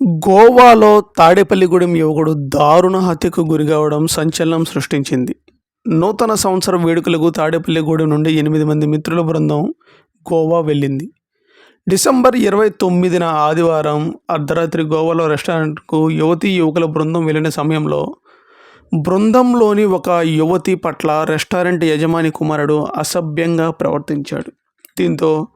గోవాలో తాడేపల్లిగూడెం యువకుడు దారుణ హత్యకు గురికావడం సంచలనం సృష్టించింది. నూతన సంవత్సర వేడుకలకు తాడేపల్లిగూడెం నుండి ఎనిమిది మంది మిత్రుల బృందం గోవా వెళ్ళింది. డిసెంబర్ ఇరవై తొమ్మిదిన ఆదివారం అర్ధరాత్రి గోవాలో రెస్టారెంట్కు యువతి యువకుల బృందం వెళ్ళిన సమయంలో బృందంలోని ఒక యువతి పట్ల రెస్టారెంట్ యజమాని కుమారుడు అసభ్యంగా ప్రవర్తించాడు. దీంతో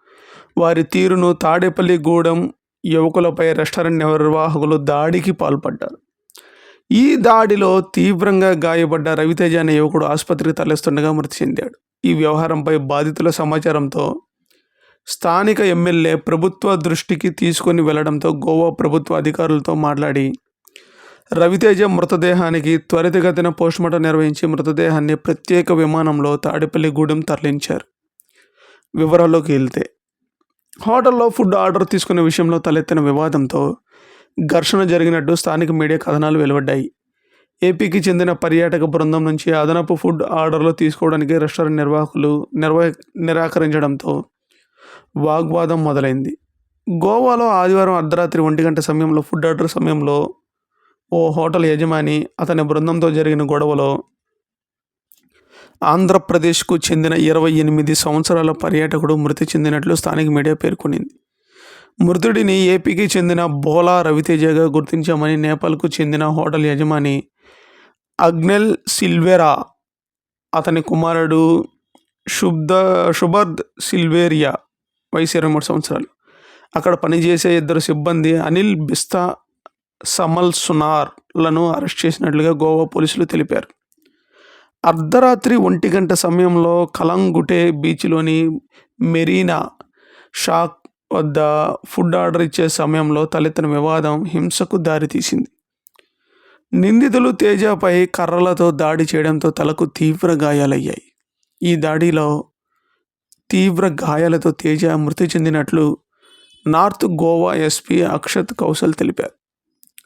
వారి తీరును తాడేపల్లిగూడెం యువకులపై రెస్టారెంట్ నిర్వాహకులు దాడికి పాల్పడ్డారు. ఈ దాడిలో తీవ్రంగా గాయపడ్డ రవితేజ అనే యువకుడు ఆసుపత్రికి తరలిస్తుండగా మృతి చెందాడు. ఈ వ్యవహారంపై బాధితుల సమాచారంతో స్థానిక ఎమ్మెల్యే ప్రభుత్వ దృష్టికి తీసుకొని వెళ్ళడంతో గోవా ప్రభుత్వ అధికారులతో మాట్లాడి రవితేజ మృతదేహానికి త్వరితగతిన పోస్టుమార్టం నిర్వహించి మృతదేహాన్ని ప్రత్యేక విమానంలో తాడేపల్లిగూడెం తరలించారు. వివరాల్లోకి వెళ్తే హోటల్లో ఫుడ్ ఆర్డర్ తీసుకునే విషయంలో తలెత్తిన వివాదంతో ఘర్షణ జరిగినట్టు స్థానిక మీడియా కథనాలు వెలువడ్డాయి. ఏపీకి చెందిన పర్యాటక బృందం నుంచి అదనపు ఫుడ్ ఆర్డర్లు తీసుకోవడానికి రెస్టారెంట్ నిర్వాహకులు నిర్వహ నిరాకరించడంతో వాగ్వాదం మొదలైంది. గోవాలో ఆదివారం అర్ధరాత్రి ఒంటి గంట సమయంలో ఫుడ్ ఆర్డర్ సమయంలో ఓ హోటల్ యజమాని అతని బృందంతో జరిగిన గొడవలో ఆంధ్రప్రదేశ్కు చెందిన ఇరవై ఎనిమిది సంవత్సరాల పర్యాటకుడు మృతి చెందినట్లు స్థానిక మీడియా పేర్కొనింది. మృతుడిని ఏపీకి చెందిన బోలా రవితేజగా గుర్తించామని నేపాల్కు చెందిన హోటల్ యజమాని అగ్నెల్ సిల్వేరా అతని కుమారుడు శుబ్ద శుభర్ద్ సిల్వేరియా వయసు ఇరవై మూడు సంవత్సరాలు. అక్కడ పనిచేసే ఇద్దరు సిబ్బంది అనిల్ బిస్తా సమల్ సునార్లను అరెస్ట్ చేసినట్లుగా గోవా పోలీసులు తెలిపారు. అర్ధరాత్రి ఒంటి గంట సమయంలో కలంగుటే బీచ్లోని మెరీనా షాక్ వద్ద ఫుడ్ ఆర్డర్ ఇచ్చే సమయంలో తలెత్తిన వివాదం హింసకు దారితీసింది. నిందితులు తేజపై కర్రలతో దాడి చేయడంతో తలకు తీవ్ర గాయాలయ్యాయి. ఈ దాడిలో తీవ్ర గాయాలతో తేజ మృతి చెందినట్లు నార్త్ గోవా ఎస్పీ అక్షత్ కౌశల్ తెలిపారు.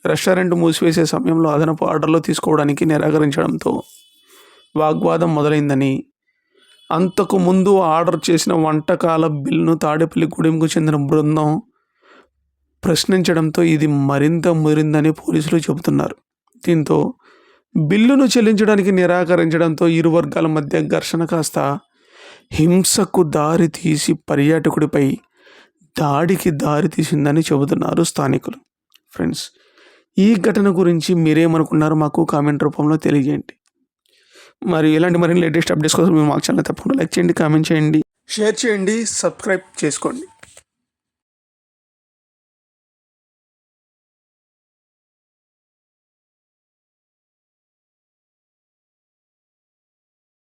రెస్టారెంట్ మూసివేసే సమయంలో అదనపు ఆర్డర్లు తీసుకోవడానికి నిరాకరించడంతో వాగ్వాదం మొదలైందని. అంతకు ముందు ఆర్డర్ చేసిన వంటకాల బిల్లును తాడేపల్లిగూడెంకు చెందిన బృందం ప్రశ్నించడంతో ఇది మరింత మురిందని పోలీసులు చెబుతున్నారు. దీంతో బిల్లును చెల్లించడానికి నిరాకరించడంతో ఇరు వర్గాల మధ్య ఘర్షణ కాస్త హింసకు దారి తీసి పర్యాటకుడిపై దాడికి దారి తీసిందని చెబుతున్నారు స్థానికులు. ఫ్రెండ్స్ ఈ ఘటన గురించి మీరేమనుకున్నారో మాకు కామెంట్ రూపంలో తెలియజేయండి. మరి ఇలాంటి మరిన్ని లేటెస్ట్ అప్డేట్స్ కోసం మీరు మాకు ఛానల్ తప్పకుండా లైక్ చేయండి కామెంట్ చేయండి. షేర్ చేయండి సబ్స్క్రైబ్ చేసుకోండి.